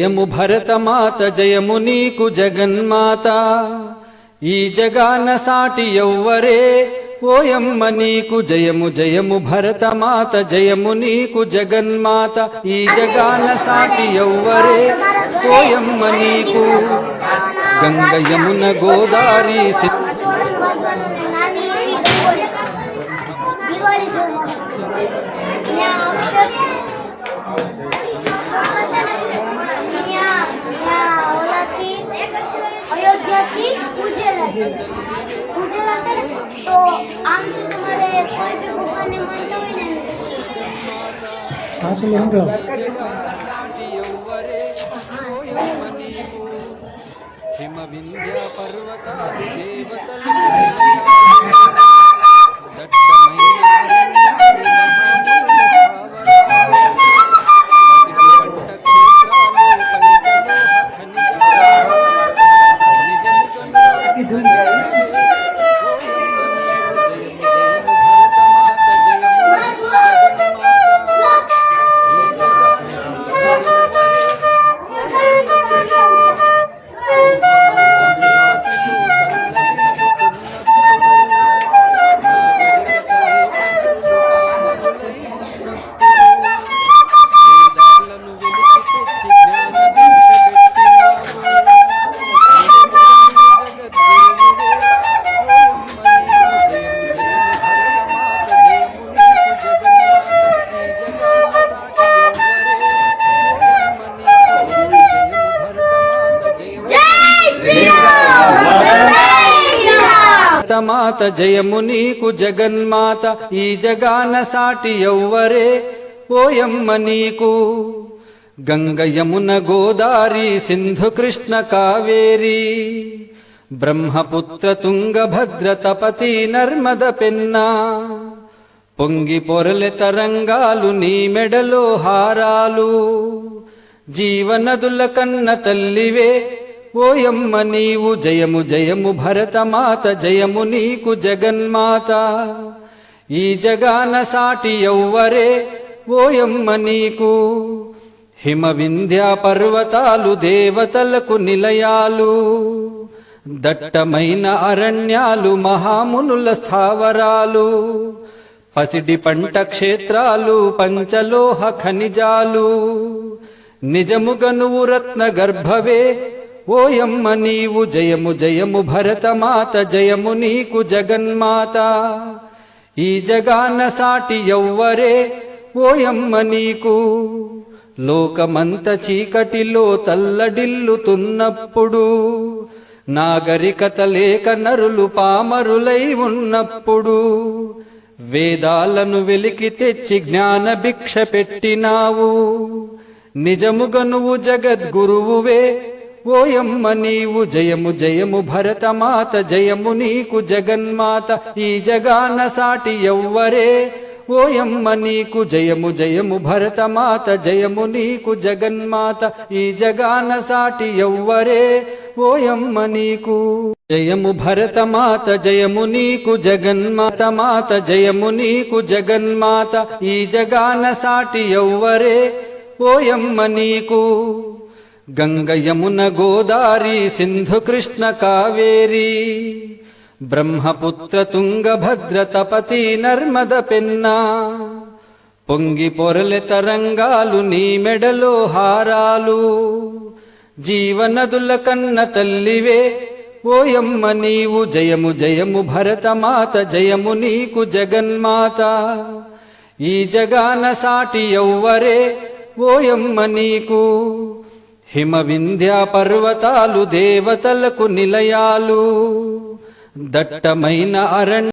జయము భరతమాత జయము నీకు జగన్మాత. ఈ జగాన సాటి ఎవ్వరే ఓయమ్మ నీకు జయము జయము భరతమాత జయము నీకు జగన్మాత. ఈ జగాన సాటి ఎవ్వరే ఓయమ్మ నీకు. గంగ యమున గోదారి Yeah. પૂજેલા છે ને તો આમ જો તમારે કોઈ બી ભગવાનને માનતા હોય ને હા ચાલો નીકળો હિમ વિંધ્યા પર્વતા દેવતલ మాత జయము నీకు జగన్మాత ఈ జగాన సాటి ఎవ్వరే? ఓయమ్మ నీకు. గంగ యమున గోదారి సింధు కృష్ణ కావేరి. బ్రహ్మపుత్ర తుంగభద్ర తపతి నర్మద పెన్నా. పొంగి పొరలె తరంగాలు నీ మెడలో హారాలు. జీవనదుల కన్న తల్లివే ఓయమ్మ నీవు జయము జయము భరతమాత జయము నీకు జగన్మాత. ఈ జగాన సాటి ఎవ్వరే ఓయమ్మ నీకు. హిమవింధ్యా పర్వతాలు దేవతలకు నిలయాలు. దట్టమైన అరణ్యాలు మహామునుల స్థావరాలు. పసిడి పంట క్షేత్రాలు పంచలోహ ఖనిజాలు. నిజముగనువు రత్న గర్భవే ఓయమ్మ నీవు జయము జయము భరతమాత జయము నీకు జగన్మాత. ఈ జగాన సాటి ఎవ్వరే ఓయమ్మ నీకు. లోకమంత చీకటిలో తల్లడిల్లుతున్నప్పుడు నాగరికత లేక నరులు పామరులై ఉన్నప్పుడు వేదాలను వెలికి తెచ్చి జ్ఞాన భిక్ష పెట్టినావు. నిజముగనువు జగద్గురువువే ఓయమ్మ నీవు జయము జయము భరతమాత జయము నీకు జగన్మాత ఈ జగాన సాటి ఎవ్వరే? ఓయమ్మ నీకు జయము జయము భరతమాత జయము నీకు జగన్మాత ఈ జగాన సాటి ఎవ్వరే? ఓయమ్మ నీకు జయము భరతమాత జయము నీకు జగన్మాత మాత జయము నీకు జగన్మాత ఈ జగాన సాటి ఎవ్వరే? ఓయమ్మ నీకు గంగ యమున గోదారి సింధు కృష్ణ కావేరి బ్రహ్మపుత్ర తుంగభద్ర తపతి నర్మద పెన్నా పొంగి పొరలె తరంగాలు నీ మెడలో హారాలు జీవనదుల కన్న తల్లివే ఓయమ్మ నీవు జయము జయము భరతమాత జయము నీకు జగన్మాత ఈ జగాన సాటి ఎవ్వరే ఓయమ్మ నీకు హిమ వింధ్య పర్వతాలు దేవతలకు నిలయాలు. దట్టమైన అరణ్య